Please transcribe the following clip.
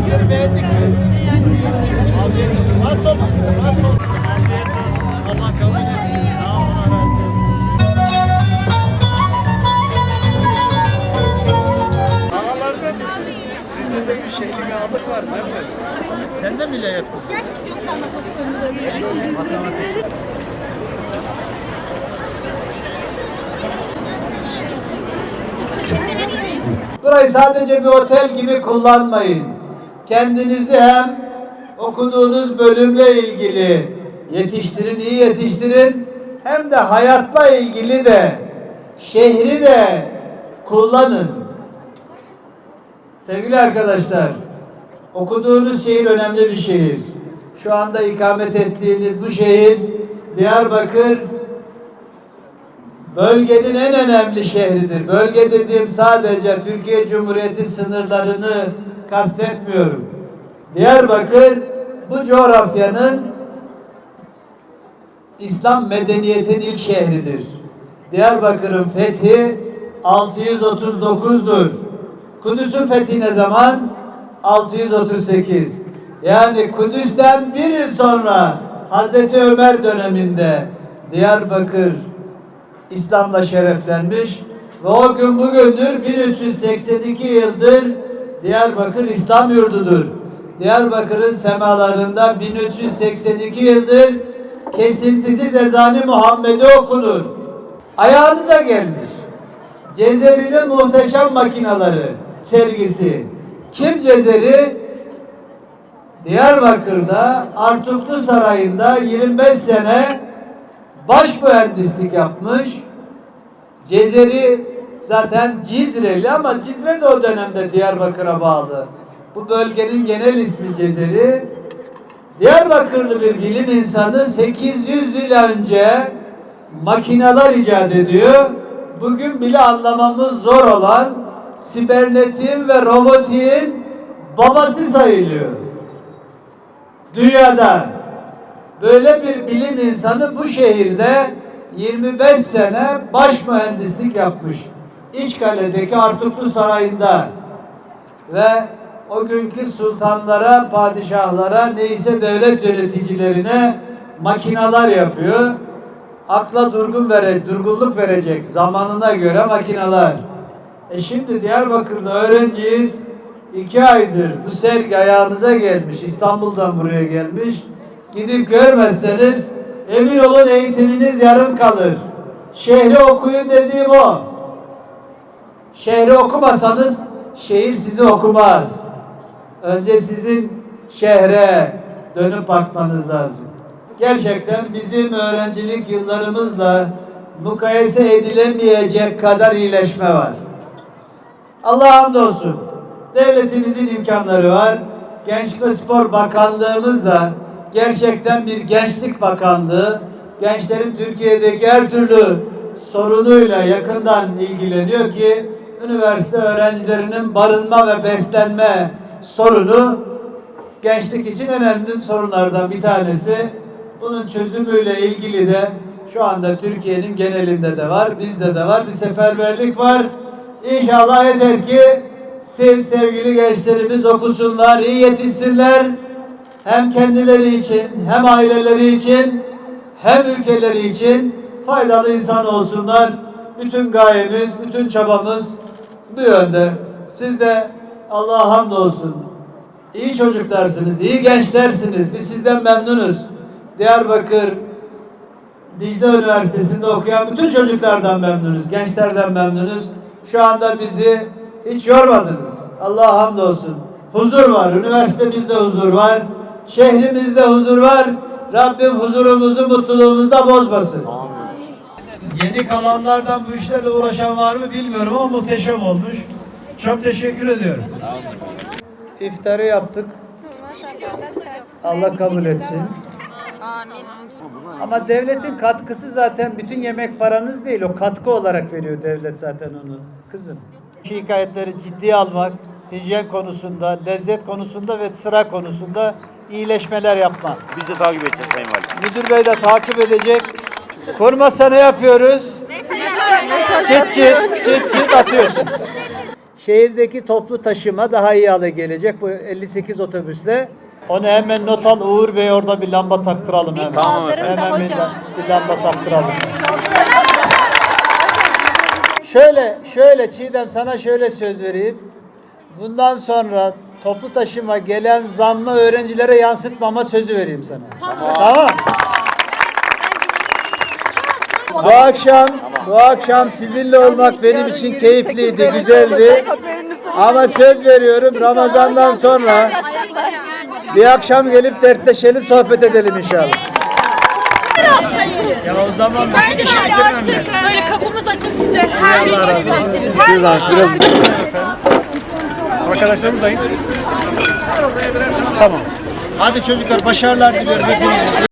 Şekeri? Afiyet olsun. Rahat olma kızım, rahat olma. Afiyet olsun. Allah kabul etsin. Sağ ol, razı olsun. Ağalarda mısın? Sizde de bir şeylik ağalık var zaten. Sen de mi ilahiyat kızım? Gerçekten yok anlatmak. Matematik. Burayı sadece bir otel gibi kullanmayın. Kendinizi hem okuduğunuz bölümle ilgili yetiştirin, iyi yetiştirin. Hem de hayatla ilgili de şehri de kullanın. Sevgili arkadaşlar, okuduğunuz şehir önemli bir şehir. Şu anda ikamet ettiğiniz bu şehir Diyarbakır bölgenin en önemli şehridir. Bölge dediğim sadece Türkiye Cumhuriyeti sınırlarını kastetmiyorum. Diyarbakır bu coğrafyanın İslam medeniyetinin ilk şehridir. Diyarbakır'ın fethi 639'dur. Kudüs'ün fethi ne zaman? 638. Yani Kudüs'ten bir yıl sonra Hazreti Ömer döneminde Diyarbakır İslam'la şereflenmiş ve o gün bugündür 1382 yıldır Diyarbakır İslam yurdudur. Diyarbakır'ın semalarında 1382 yıldır kesintisiz ezanı Muhammed'i okunur. Ayağınıza gelmiş. Cezeri'nin muhteşem makinaları sergisi. Kim Cezeri? Diyarbakır'da Artuklu Sarayı'nda 25 sene baş mühendislik yapmış. Cezeri zaten Cizreli ama Cizre de o dönemde Diyarbakır'a bağlı. Bu bölgenin genel ismi Cezeri. Diyarbakırlı bir bilim insanı 800 yıl önce makineler icat ediyor. Bugün bile anlamamız zor olan sibernetin ve robotiğin babası sayılıyor. Dünyada böyle bir bilim insanı bu şehirde 25 sene baş mühendislik yapmış. İçkale'deki Artuklu Sarayı'nda ve o günkü sultanlara, padişahlara, neyse devlet yöneticilerine makinalar yapıyor. Akla durgun vere, durgunluk verecek zamanına göre makinalar. E şimdi Diyarbakır'da öğrenciyiz. İki aydır bu sergi ayağınıza gelmiş. İstanbul'dan buraya gelmiş. Gidip görmezseniz emin olun eğitiminiz yarım kalır. Şehri okuyun dediğim o. Şehri okumasanız şehir sizi okumaz. Önce sizin şehre dönüp bakmanız lazım. Gerçekten bizim öğrencilik yıllarımızla mukayese edilemeyecek kadar iyileşme var. Allah hamdolsun. Devletimizin imkanları var. Gençlik ve Spor Bakanlığımız da gerçekten bir gençlik bakanlığı. Gençlerin Türkiye'deki her türlü sorunuyla yakından ilgileniyor ki üniversite öğrencilerinin barınma ve beslenme sorunu gençlik için önemli sorunlardan bir tanesi. Bunun çözümüyle ilgili de şu anda Türkiye'nin genelinde de var, bizde de var. Bir seferberlik var. İnşallah yeter ki siz sevgili gençlerimiz okusunlar, iyi yetişsinler. Hem kendileri için, hem aileleri için, hem ülkeleri için faydalı insan olsunlar. Bütün gayemiz, bütün çabamız bu yönde. Siz de Allah'a hamdolsun. İyi çocuklarsınız, iyi gençlersiniz. Biz sizden memnunuz. Diyarbakır, Dicle Üniversitesi'nde okuyan bütün çocuklardan memnunuz, gençlerden memnunuz. Şu anda bizi hiç yormadınız. Allah'a hamdolsun. Huzur var, üniversitemizde huzur var, şehrimizde huzur var. Rabbim huzurumuzu, mutluluğumuzu da bozmasın. Yeni kalanlardan bu işlerle uğraşan var mı bilmiyorum ama muhteşem olmuş. Çok teşekkür ediyorum. İftarı yaptık. Allah kabul etsin. Ama devletin katkısı zaten bütün yemek paranız değil. O katkı olarak veriyor devlet zaten onu. Kızım. Şikayetleri ciddiye almak, hijyen konusunda, lezzet konusunda ve sıra konusunda iyileşmeler yapmak. Biz de takip edeceğiz Sayın Valim. Müdür Bey de takip edecek. Kurmasa ne yapıyoruz? Çıt çıt çıt çıt atıyorsun. Şehirdeki toplu taşıma daha iyi hale gelecek bu 58 otobüsle. Onu hemen not al Uğur Bey orada bir lamba taktıralım hemen. Tamam efendim. Hemen bir, hocam. bir lamba taktıralım. Şöyle, şöyle Çiğdem sana şöyle söz vereyim. Bundan sonra toplu taşıma gelen zammı öğrencilere yansıtmama sözü vereyim sana. Tamam. Bu akşam, bu akşam sizinle olmak benim için keyifliydi, güzeldi. Ama söz veriyorum Ramazan'dan sonra bir akşam gelip dertleşelim, sohbet edelim inşallah. Ya o zaman bütün işi bitirmem ben. Böyle kapımız açık size. Her Allah razı olsun. Arkadaşlarımız da in. Hadi çocuklar başarılar diliyorum hepinize.